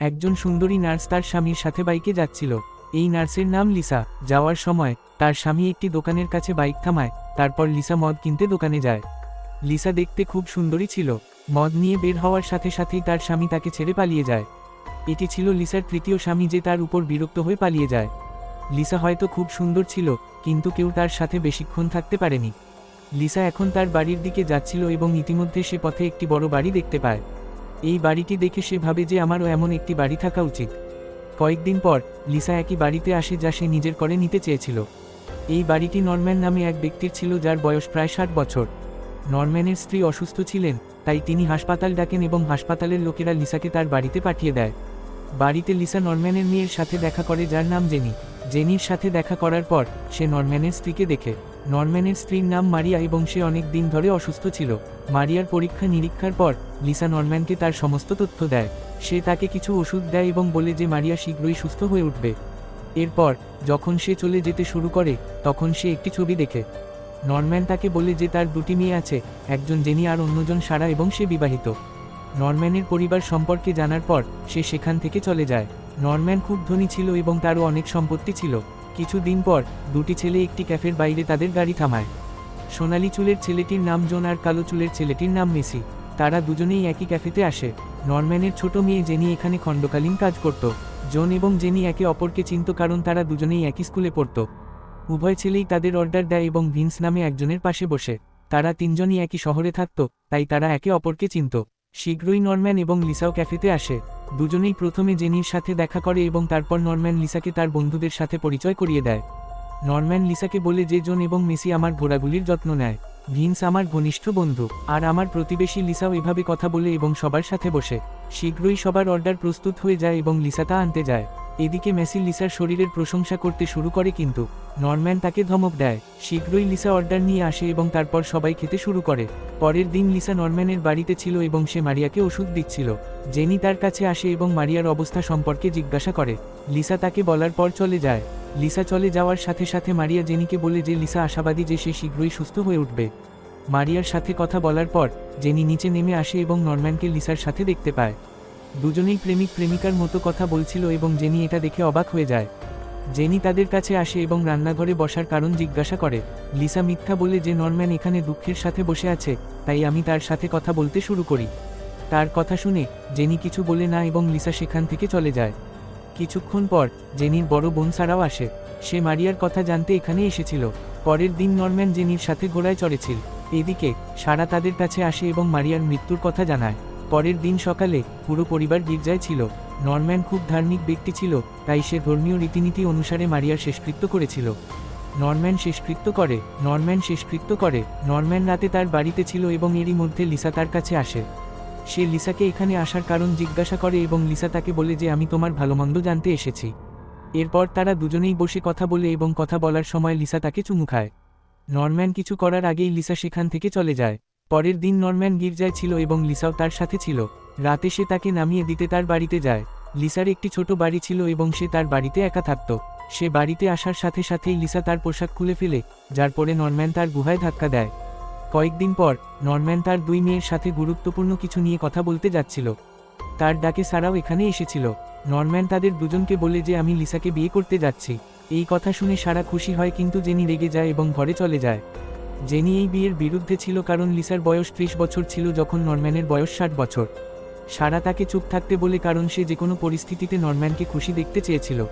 একজন সুন্দরী নার্স তার স্বামীর সাথে বাইকে যাচ্ছিল। এই নার্সের নাম লিসা। যাওয়ার সময় তার স্বামী একটি দোকানের কাছে বাইক থামায়, তারপর লিসা মদ কিনতে দোকানে যায়। লিসা দেখতে খুব সুন্দরী ছিল। মদ নিয়ে বের হওয়ার সাথে সাথেই তার স্বামী তাকে ছেড়ে পালিয়ে যায়। এটি ছিল লিসার তৃতীয় স্বামী যে তার উপর বিরক্ত হয়ে পালিয়ে যায়। লিসা হয়তো খুব সুন্দর ছিল, কিন্তু কেউ তার সাথে বেশিক্ষণ থাকতে পারেনি। লিসা এখন তার বাড়ির দিকে যাচ্ছিল এবং ইতিমধ্যে সে পথে একটি বড় বাড়ি দেখতে পায়। এই বাড়িটি দেখে সে ভাবে যে আমারও এমন একটি বাড়ি থাকা উচিত। কয়েকদিন পর, লিসা একই বাড়িতে আসে যা সে নিজের করে নিতে চেয়েছিল। এই বাড়িটি নরম্যান নামে এক ব্যক্তির ছিল যার বয়স প্রায় ষাট বছর। নরম্যানের স্ত্রী অসুস্থ ছিলেন, তাই তিনি হাসপাতাল ডাকেন এবং হাসপাতালের লোকেরা লিসাকে তার বাড়িতে পাঠিয়ে দেয়। বাড়িতে লিসা নরম্যানের মেয়ের সাথে দেখা করে যার নাম জেনি। জেনির সাথে দেখা করার পর, সে নরম্যানের স্ত্রীকে দেখে। নরম্যানের স্ত্রীর নাম মারিয়া এবং সে অনেক দিন ধরে অসুস্থ ছিল। মারিয়ার পরীক্ষা নিরীক্ষার পর, লিসা নরম্যানকে তার সমস্ত তথ্য দেয়। সে তাকে কিছু ওষুধ দেয় এবং বলে যে মারিয়া শীঘ্রই সুস্থ হয়ে উঠবে। এরপর, যখন সে চলে যেতে শুরু করে, তখন সে একটি ছবি দেখে। নরম্যান তাকে বলে যে তার দুটি মেয়ে আছে, একজন জেনি আর অন্যজন সারা এবং সে বিবাহিত। নরম্যানের পরিবার সম্পর্কে জানার পর, সে সেখান থেকে চলে যায়। নরম্যান খুব ধনী ছিল এবং তারও অনেক সম্পত্তি ছিল। কিছু দিন পর, দুটি ছেলে একটি ক্যাফের বাইরে তাদের গাড়ি থামায়। সোনালি চুলের ছেলেটির নাম জন আর কালো চুলের ছেলেটির নাম মেসি। তারা দুজনেই একই ক্যাফেতে আসে। নরম্যানের ছোট মেয়ে জেনি এখানে খণ্ডকালীন কাজ করত। জন এবং জেনি একে অপরকে চিনত কারণ তারা দুজনেই একই স্কুলে পড়ত। উভয় ছেলেই তাদের অর্ডার দেয় এবং ভিন্স নামে একজনের পাশে বসে। তারা তিনজনই একই শহরে থাকত, তাই তারা একে অপরকে চিনত। শীঘ্রই নরম্যান এবং লিসাও ক্যাফেতে আসে। দুজনেই প্রথমে জেনির সাথে দেখা করে এবং তারপর নরম্যান লিসাকে তার বন্ধুদের সাথে পরিচয় করিয়ে দেয়। নরম্যান লিসাকে বলে যে জন এবং মেসি আমার ঘোড়াগুলির যত্ন নেয়। ভিন্স আমার ঘনিষ্ঠ বন্ধু। আর আমার প্রতিবেশী লিসাও এভাবে কথা বলে এবং সবার সাথে বসে। শীঘ্রই সবার অর্ডার প্রস্তুত হয়ে যায় এবং লিসা তা আনতে যায়। এদিকে মেসি লিসার শরীরের প্রশংসা করতে শুরু করে কিন্তু নরম্যান তাকে ধমক দেয়। শীঘ্রই লিসা অর্ডার নিয়ে আসে এবং তারপর সবাই খেতে শুরু করে। পরের দিন লিসা নরম্যানের বাড়িতে ছিল এবং সে মারিয়াকে ওষুধ দিচ্ছিল। জেনি তার কাছে আসে এবং মারিয়ার অবস্থা সম্পর্কে জিজ্ঞাসা করে। লিসা তাকে বলার পর চলে যায়। লিসা চলে যাওয়ার সাথে সাথে মারিয়া জেনিকে বলে যে লিসা আশাবাদী যে সে শীঘ্রই সুস্থ হয়ে উঠবে। মারিয়ার সাথে কথা বলার পর জেনি নিচে নেমে আসে এবং নরম্যানকে লিসার সাথে দেখতে পায়। দুজনেই প্রেমিক প্রেমিকার মতো কথা বলছিল এবং জেনি এটা দেখে অবাক হয়ে যায়। জেনি তাদের কাছে আসে এবং রান্নাঘরে বসার কারণ জিজ্ঞাসা করে, লিসা মিথ্যা বলে যে নরম্যান এখানে দুঃখের সাথে বসে আছে, তাই আমি তার সাথে কথা বলতে শুরু করি। তার কথা শুনে জেনি কিছু বলে না এবং লিসা সেখান থেকে চলে যায়। কিছুক্ষণ পর জেনির বড় বোন সারাও আসে। সে মারিয়ার কথা জানতে এখানে এসেছিল। পরের দিন নরম্যান জেনির সাথে ঘোড়ায় চড়েছিল। এদিকে সারা তাদের কাছে আসে এবং মারিয়ার মৃত্যুর কথা জানায়। পরের দিন সকালে পুরো পরিবার গির্জায় ছিল। নরম্যান খুব ধার্মিক ব্যক্তি ছিল, তাই সে ধর্মীয় রীতিনীতি অনুসারে মারিয়ার শেষকৃত্য করেছিল। নরম্যান শেষকৃত্য করে, নরম্যান শেষকৃত্য করে, নরম্যান রাতে তার বাড়িতে ছিল এবং এরই মধ্যে লিসা তার কাছে আসে। সে লিসাকে এখানে আসার কারণ জিজ্ঞাসা করে এবং লিসা তাকে বলে যে, আমি তোমার ভালোমন্দ জানতে এসেছি। এরপর তারা দুজনেই বসে কথা বলে এবং কথা বলার সময় লিসা তাকে চুমু খায়। নরম্যান কিছু করার আগেই লিসা সেখান থেকে চলে যায়। পরের দিন নরম্যান গির্জায় ছিল এবং লিসাও তার সাথে ছিল। রাতে সে তাকে নামিয়ে দিতে তার বাড়িতে যায়। লিসার একটি ছোট বাড়ি ছিল এবং সে তার বাড়িতে একা থাকত। সে বাড়িতে আসার সাথে সাথেই লিসা তার পোশাক খুলে ফেলে, যার পরে নরম্যান তার গুহায় ধাক্কা দেয়। কয়েকদিন পর, নরম্যান তার দুই মেয়ের সাথে গুরুত্বপূর্ণ কিছু নিয়ে কথা বলতে যাচ্ছিল। তার ডাকে সারাও এখানে এসেছিল। নরম্যান তাদের দুজনকে বলে যে, আমি লিসাকে বিয়ে করতে যাচ্ছি। এই কথা শুনে সারা খুশি হয় কিন্তু জেনি রেগে যায় এবং ঘরে চলে যায়। জেনি এই বিয়ের বিরুদ্ধে ছিল কারণ লিসার বয়স ত্রিশ বছর ছিল যখন নরম্যানের বয়স ষাট বছর। সারা তাকে চুপ থাকতে বলে কারণ সে যে কোনো পরিস্থিতিতে নরম্যানকে খুশি দেখতে চেয়েছিল।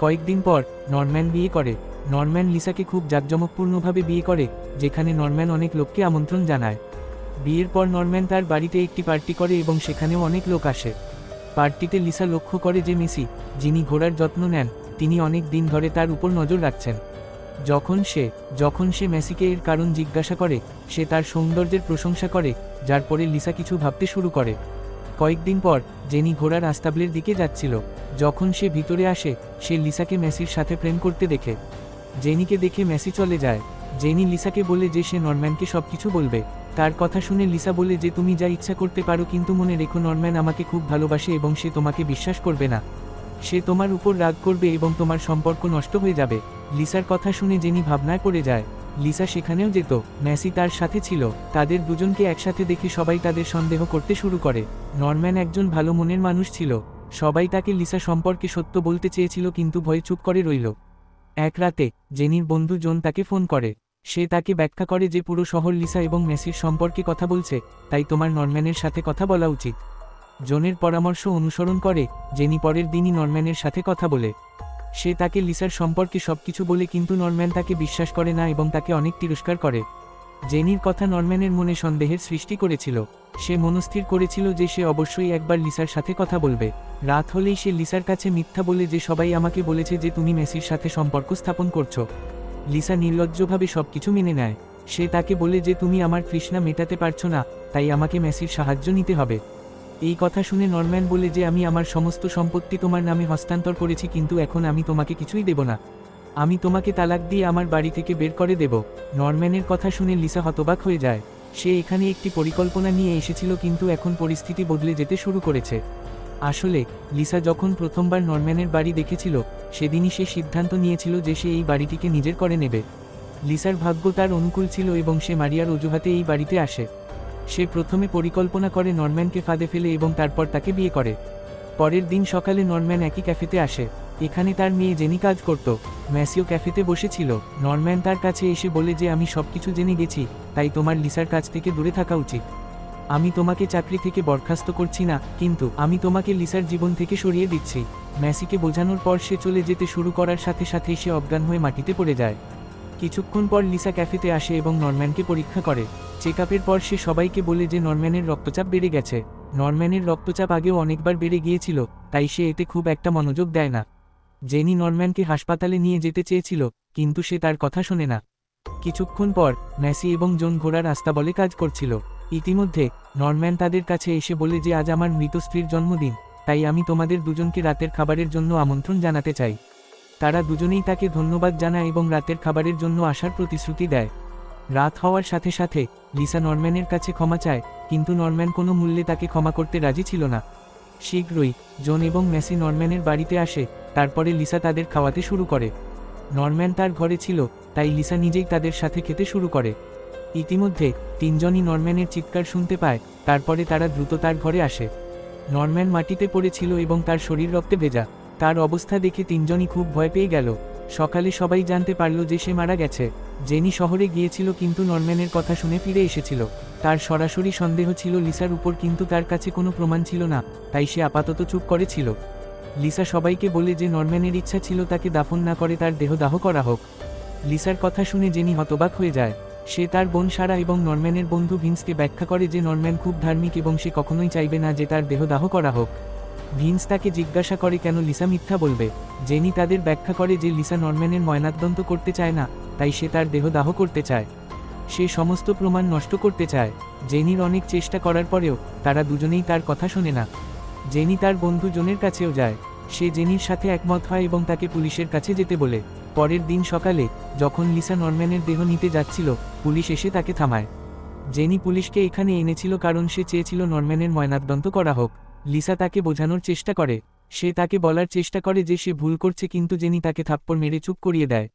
কয়েকদিন পর, নরম্যান বিয়ে করে। নরম্যান লিসাকে খুব জাঁকজমকপূর্ণভাবে বিয়ে করে, যেখানে নরম্যান অনেক লোককে আমন্ত্রণ জানায়। বিয়ের পর নরম্যান তার বাড়িতে একটি পার্টি করে এবং সেখানেও অনেক লোক আসে। পার্টিতে লিসা লক্ষ্য করে যে মেসি, যিনি ঘোড়ার যত্ন নেন, তিনি অনেক দিন ধরে তার উপর নজর রাখছেন। যখন সে যখন সে মেসিকে এর কারণ জিজ্ঞাসা করে, সে তার সৌন্দর্যের প্রশংসা করে, যার পরে লিসা কিছু ভাবতে শুরু করে। কয়েকদিন পর, জেনি ঘোড়ার আস্তাবলের দিকে যাচ্ছিল। যখন সে ভিতরে আসে, সে লিসাকে মেসির সাথে প্রেম করতে দেখে। জেনিকে দেখে মেসি চলে যায়। জেনি লিসাকে বলে যে সে নরম্যানকে সবকিছু বলবে। তার কথা শুনে লিসা বলে যে, তুমি যা ইচ্ছা করতে পারো, কিন্তু মনে রেখো নরম্যান আমাকে খুব ভালোবাসে এবং সে তোমাকে বিশ্বাস করবে না। সে তোমার উপর রাগ করবে এবং তোমার সম্পর্ক নষ্ট হয়ে যাবে। লিসার কথা শুনে জেনি ভাবনায় পড়ে যায়, লিসা সেখানেও যেত, ম্যাসি তার সাথে ছিল, তাদের দুজনকে একসাথে দেখে সবাই তাদের সন্দেহ করতে শুরু করে, নরম্যান একজন ভালো মনের মানুষ ছিল, সবাই তাকে লিসা সম্পর্কে সত্য বলতে চেয়েছিল কিন্তু ভয়ে চুপ করে রইল। এক রাতে, জেনির বন্ধু জোন তাকে ফোন করে, সে তাকে ব্যাখ্যা করে যে পুরো শহর লিসা এবং মেসির সম্পর্কে কথা বলছে, তাই তোমার নরম্যানের সাথে কথা বলা উচিত। জোনের পরামর্শ অনুসরণ করে, জেনি পরের দিনই নরম্যানের সাথে কথা বলে। সে তাকে লিসার সম্পর্কে সবকিছু বলে কিন্তু নরম্যান তাকে বিশ্বাস করে না এবং তাকে অনেক তিরস্কার করে। জেনির কথা নরম্যানের মনে সন্দেহের সৃষ্টি করেছিল। সে মনস্থির করেছিল যে সে অবশ্যই একবার লিসার সাথে কথা বলবে। রাত হলেই সে লিসার কাছে মিথ্যা বলে যে সবাই আমাকে বলেছে যে তুমি মেসির সাথে সম্পর্ক স্থাপন করছ। লিসা নির্লজ্জভাবে সবকিছু মেনে নেয়। সে তাকে বলে যে তুমি আমার কৃষ্ণা মেটাতে পারছ না, তাই আমাকে মেসির সাহায্য নিতে হবে। এই কথা শুনে নরম্যান বলে যে আমি আমার সমস্ত সম্পত্তি তোমার নামে হস্তান্তর করেছি, কিন্তু এখন আমি তোমাকে কিছুই দেব না। আমি তোমাকে তালাক দিয়ে আমার বাড়ি থেকে বের করে দেব। নরম্যানের কথা শুনে লিসা হতবাক হয়ে যায়। সে এখানে একটি পরিকল্পনা নিয়ে এসেছিল, কিন্তু এখন পরিস্থিতি বদলে যেতে শুরু করেছে। আসলে, লিসা যখন প্রথমবার নরম্যানের বাড়ি দেখেছিল, সেদিনই সে সিদ্ধান্ত নিয়েছিল যে সে এই বাড়িটিকে নিজের করে নেবে। লিসার ভাগ্য তার অনুকূল ছিল এবং সে মারিয়ার অজুহাতে এই বাড়িতে আসে। সে প্রথমে পরিকল্পনা করে নরম্যানকে ফাঁদে ফেলে এবং তারপর তাকে বিয়ে করে। পরের দিন সকালে নরম্যান একই ক্যাফেতে আসে। এখানে তার মেয়ে জেনি কাজ করত। ম্যাসিও ক্যাফেতে বসেছিল। নরম্যান তার কাছে এসে বলে যে, আমি সবকিছু জেনে গেছি, তাই তোমার লিসার কাছ থেকে দূরে থাকা উচিত। আমি তোমাকে চাকরি থেকে বরখাস্ত করছি না, কিন্তু আমি তোমাকে লিসার জীবন থেকে সরিয়ে দিচ্ছি। ম্যাসিকে বোঝানোর পর সে চলে যেতে শুরু করার সাথে সাথে সে অজ্ঞান হয়ে মাটিতে পড়ে যায়। কিছুক্ষণ পর লিসা ক্যাফেতে আসে এবং নরম্যানকে পরীক্ষা করে। চেক পর সে সবাইকে বলে যে নরম্যানের রক্তচাপ বেড়ে গেছে। নরম্যানের রক্তচাপ আগেও অনেকবার বেড়ে গিয়েছিল, তাই সে এতে খুব একটা মনোযোগ দেয় না। জেনি নরম্যানকে হাসপাতালে নিয়ে যেতে চেয়েছিল, কিন্তু সে তার কথা শোনে না। কিছুক্ষণ পর, ম্যাসি এবং জোন ঘোড়ার আস্তাবলে কাজ করছিল। ইতিমধ্যে, নরম্যান তাদের কাছে এসে বলে যে আজ আমার মৃত স্ত্রীর জন্মদিন, তাই আমি তোমাদের দুজনকে রাতের খাবারের জন্য আমন্ত্রণ জানাতে চাই। তারা দুজনেই তাকে ধন্যবাদ জানায় এবং রাতের খাবারের জন্য আসার প্রতিশ্রুতি দেয়। রাত হওয়ার সাথে সাথে, লিসা নরম্যানের কাছে ক্ষমা চায়, কিন্তু নরম্যান কোনো মূল্যে তাকে ক্ষমা করতে রাজি ছিল না। শীঘ্রই, জন এবং মেসি নরম্যানের বাড়িতে আসে, তারপরে লিসা তাদের খাওয়াতে শুরু করে। নরম্যান তার ঘরে ছিল, তাই লিসা নিজেই তাদের সাথে খেতে শুরু করে। ইতিমধ্যে, তিনজনই নরম্যানের চিৎকার শুনতে পায়, তারপরে তারা দ্রুত তার ঘরে আসে। নরম্যান মাটিতে পড়েছিল এবং তার শরীর রক্তে ভেজা। তার অবস্থা দেখে তিনজনই খুব ভয় পেয়ে গেল। সকালে সবাই জানতে পারল যে সে মারা গেছে। জেনি শহরে গিয়েছিল কিন্তু নরম্যানের কথা শুনে ফিরে এসেছিল। তার সরাসরি সন্দেহ ছিল লিসার উপর কিন্তু তার কাছে কোনো প্রমাণ ছিল না, তাই সে আপাতত চুপ করেছিল। লিসা সবাইকে বলে যে নরম্যানের ইচ্ছা ছিল তাকে দাফন না করে তার দেহদাহ করা হোক। লিসার কথা শুনে জেনি হতবাক হয়ে যায়। সে তার বোন সারা এবং নরম্যানের বন্ধু ভিন্সকে ব্যাখ্যা করে যে নরম্যান খুব ধার্মিক এবং সে কখনোই চাইবে না যে তার দেহদাহ করা হোক। ভিন্স তাকে জিজ্ঞাসা করে, কেন লিসা মিথ্যা বলবে? জেনি তাদের ব্যাখ্যা করে যে লিসা নরম্যানের ময়নাতদন্ত করতে চায় না, তাই সে তার দেহদাহ করতে চায়। সে সমস্ত প্রমাণ নষ্ট করতে চায়। জেনির অনেক চেষ্টা করার পরেও তারা দুজনেই তার কথা শোনে না। জেনি তার বন্ধু জনের কাছেও যায়। সে জেনির সাথে একমত হয় এবং তাকে পুলিশের কাছে যেতে বলে। পরের দিন সকালে যখন লিসা নরম্যানের দেহ নিতে যাচ্ছিল, পুলিশ এসে তাকে থামায়। জেনি পুলিশকে এখানে এনেছিল কারণ সে চেয়েছিল নরম্যানের ময়নাতদন্ত করা হোক। লিসা তাকে বোঝানোর চেষ্টা করে। সে তাকে বলার চেষ্টা করে যে সে ভুল করছে কিন্তু জেনি তাকে থাপ্পড় মেরে চুপ করিয়ে দেয়।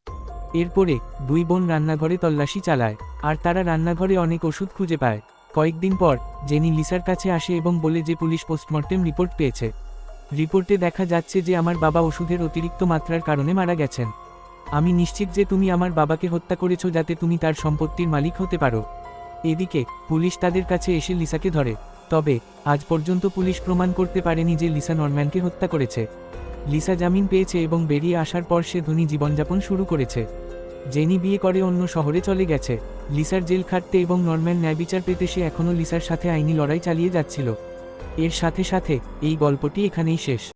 এরপরে দুই বোন রান্নাঘরে তল্লাশি চালায়, আর তারা রান্নাঘরে অনেক ওষুধ খুঁজে পায়। কয়েকদিন পর জেনি লিসার কাছে আসে এবং বলে যে পুলিশ পোস্টমর্টেম রিপোর্ট পেয়েছে। রিপোর্টে দেখা যাচ্ছে যে আমার বাবা ওষুধের অতিরিক্ত মাত্রার কারণে মারা গেছেন। আমি নিশ্চিত যে তুমি আমার বাবাকে হত্যা করেছ যাতে তুমি তার সম্পত্তির মালিক হতে পারো। এদিকে পুলিশ তাদের কাছে এসে লিসাকে ধরে। তবে, আজ পর্যন্ত পুলিশ প্রমাণ করতে পারেনি যে লিসা নরম্যানকে হত্যা করেছে। লিসা জামিন পেয়েছে এবং বেরিয়ে আসার পর সে ধনী জীবনযাপন শুরু করেছে। জেনি বিয়ে করে অন্য শহরে চলে গেছে। লিসার জেল খাটতে এবং নরম্যান ন্যায়বিচার পেতে সে এখনও লিসার সাথে আইনি লড়াই চালিয়ে যাচ্ছিল। এর সাথে সাথে, এই গল্পটি এখানেই শেষ।